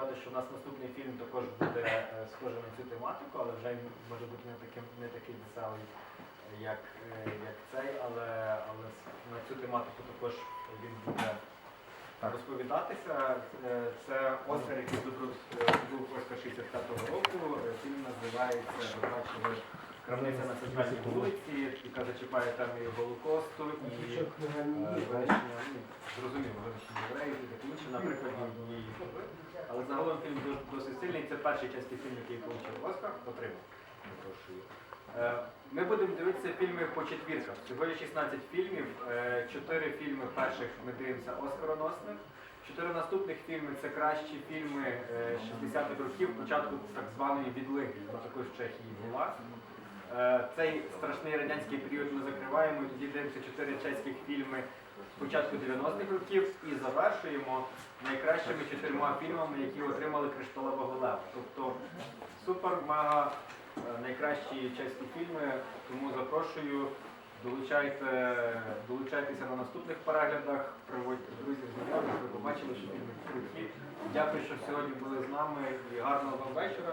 сказати, що у нас наступний фільм також буде е, схожий на цю тематику, але вже він може бути не таким не такий веселий, як, е, як цей, але, але на цю тематику також він буде Так. розповідатися. Е, Це Оскар, який здобув Оскар 65-го року. Фільм називається бачили Крамниця на центральній вулиці, яка зачіпає теми і Голокосту і винищення, ну, зрозуміло, винищення євреїв і таке інше, наприклад, однієї перший чеський фільм, який отримав Оскар, отримав. Е, Ми будемо дивитися фільми по четвірках. Всього є 16 фільмів. Е, Чотири фільми перших ми дивимося Оскароносних. Чотири наступних фільми це кращі фільми е, 60-х років, початку так званої відлиги, яка також в Чехії була. Е, Цей страшний радянський період ми закриваємо тоді дивимося чотири чеських фільми початку 90-х років і завершуємо найкращими чотирма фільмами, які отримали кришталевого лева. Тобто супер, мега е, найкращі чеські фільми. Тому запрошую. Долучайте, долучайтеся на наступних переглядах, приводьте друзів, знайомих, ви побачили, що фільми круті. Дякую, що сьогодні були з нами і гарного вам вечора.